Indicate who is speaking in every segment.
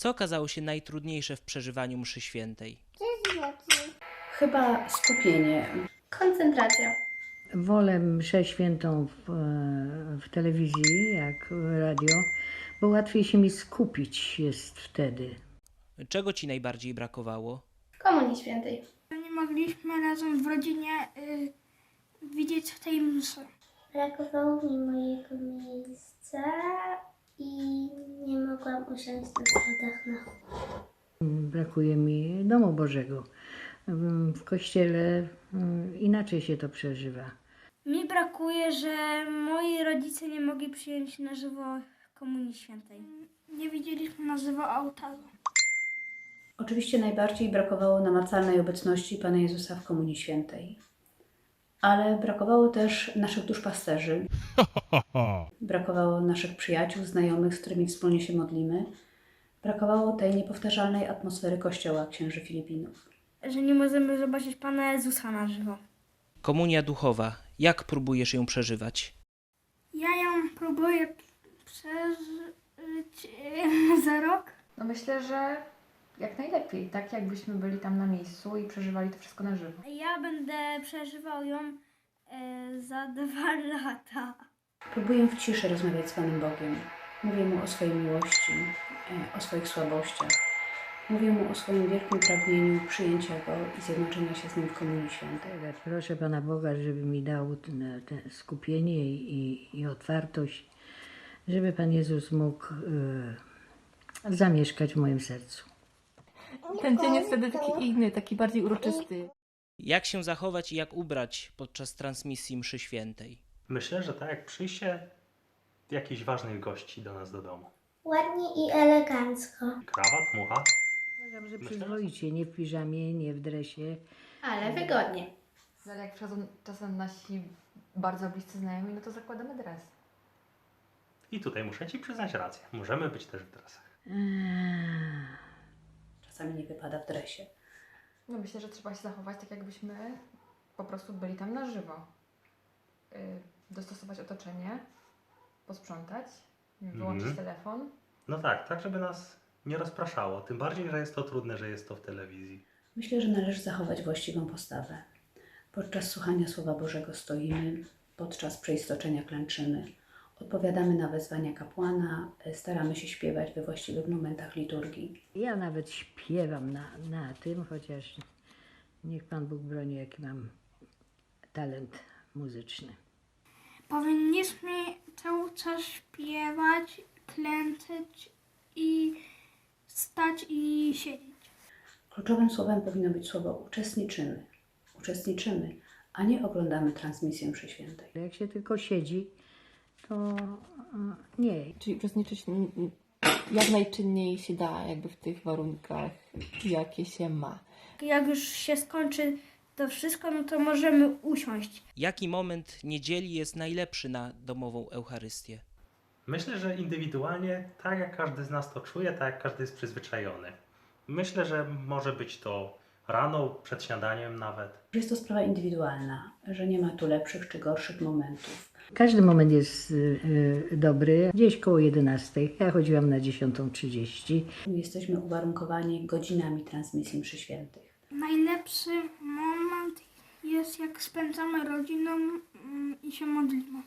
Speaker 1: Co okazało się najtrudniejsze w przeżywaniu mszy świętej?
Speaker 2: Chyba skupienie.
Speaker 3: Koncentracja.
Speaker 4: Wolę mszę świętą w, w telewizji, jak radio, bo łatwiej się mi skupić jest wtedy.
Speaker 1: Czego ci najbardziej brakowało?
Speaker 3: Komunii Świętej.
Speaker 5: Nie mogliśmy razem w rodzinie y, widzieć tej mszy.
Speaker 6: Brakowało mi mojego miejsca i nie mogłam usiąść na schodach na
Speaker 4: Brakuje mi domu Bożego. W kościele mm, inaczej się to przeżywa.
Speaker 5: Mi brakuje, że moi rodzice nie mogli przyjąć na żywo Komunii Świętej. Nie widzieliśmy na żywo ołtarza.
Speaker 2: Oczywiście najbardziej brakowało namacalnej obecności Pana Jezusa w Komunii Świętej. Ale brakowało też naszych duszpasterzy. Brakowało naszych przyjaciół, znajomych, z którymi wspólnie się modlimy. Brakowało tej niepowtarzalnej atmosfery kościoła księży Filipinów.
Speaker 5: Że nie możemy zobaczyć Pana Jezusa na żywo.
Speaker 1: Komunia duchowa. Jak próbujesz ją przeżywać?
Speaker 5: Ja ją próbuję przeżyć y, za rok.
Speaker 7: No myślę, że jak najlepiej, tak jakbyśmy byli tam na miejscu i przeżywali to wszystko na żywo.
Speaker 5: Ja będę przeżywał ją y, za dwa lata.
Speaker 2: Próbuję w ciszy rozmawiać z Panem Bogiem. Mówię Mu o swojej miłości, e, o swoich słabościach. Mówię Mu o swoim wielkim pragnieniu przyjęcia Go i zjednoczenia się z Nim w Komunii Świętej.
Speaker 4: Proszę Pana Boga, żeby mi dał te, te skupienie i, i, i otwartość, żeby Pan Jezus mógł e, zamieszkać w moim sercu.
Speaker 8: Ten dzień jest wtedy taki inny, taki bardziej uroczysty.
Speaker 1: Jak się zachować i jak ubrać podczas transmisji mszy świętej?
Speaker 9: Myślę, że tak jak przyjście jakichś ważnych gości do nas do domu.
Speaker 6: Ładnie i elegancko.
Speaker 9: Krawat, mucha.
Speaker 4: Uważam, że przyzwoicie, nie w piżamie, nie w dresie.
Speaker 3: Ale wygodnie.
Speaker 7: Ale jak przychodzą czasem nasi bardzo bliscy znajomi, no to zakładamy dres.
Speaker 9: I tutaj muszę Ci przyznać rację. Możemy być też w dresach.
Speaker 4: Eee,
Speaker 2: Czasami nie wypada w dresie.
Speaker 7: No myślę, że trzeba się zachować tak, jakbyśmy po prostu byli tam na żywo. Yy, dostosować otoczenie, posprzątać, wyłączyć
Speaker 9: Mhm.
Speaker 7: telefon.
Speaker 9: No tak, tak żeby nas nie rozpraszało. Tym bardziej, że jest to trudne, że jest to w telewizji.
Speaker 2: Myślę, że należy zachować właściwą postawę. Podczas słuchania Słowa Bożego stoimy, podczas przeistoczenia klęczymy, odpowiadamy na wezwania kapłana, staramy się śpiewać we właściwych momentach liturgii.
Speaker 4: Ja nawet śpiewam na, na tym, chociaż niech Pan Bóg broni, jaki mam talent muzyczny.
Speaker 5: Powinniśmy cały czas śpiewać, klęczeć i stać i siedzieć.
Speaker 2: Kluczowym słowem powinno być słowo uczestniczymy. Uczestniczymy, a nie oglądamy transmisję mszy świętej.
Speaker 4: Jak się tylko siedzi, to e, nie.
Speaker 8: Czyli uczestniczyć jak najczynniej się da, jakby w tych warunkach, jakie się ma.
Speaker 5: Jak już się skończy to wszystko, no to możemy usiąść.
Speaker 1: Jaki moment niedzieli jest najlepszy na domową Eucharystię?
Speaker 9: Myślę, że indywidualnie, tak jak każdy z nas to czuje, tak jak każdy jest przyzwyczajony. Myślę, że może być to rano, przed śniadaniem nawet.
Speaker 2: Jest to sprawa indywidualna, że nie ma tu lepszych czy gorszych momentów.
Speaker 4: Każdy moment jest y, y, dobry. Gdzieś koło 11. Ja chodziłam na 10.30.
Speaker 2: Jesteśmy uwarunkowani godzinami transmisji mszy świętych.
Speaker 5: Najlepszy moment jest jak spędzamy rodziną mm, i się modlimy.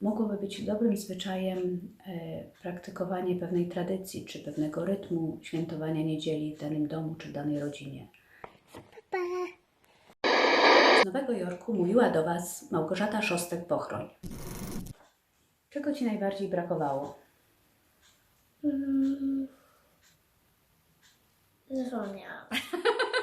Speaker 2: Mogłoby być dobrym zwyczajem e, praktykowanie pewnej tradycji czy pewnego rytmu świętowania niedzieli w danym domu czy w danej rodzinie. Z Nowego Jorku mówiła do Was Małgorzata Szostek-Pochroń. Czego Ci najbardziej brakowało?
Speaker 6: Mm. Zapomniałam.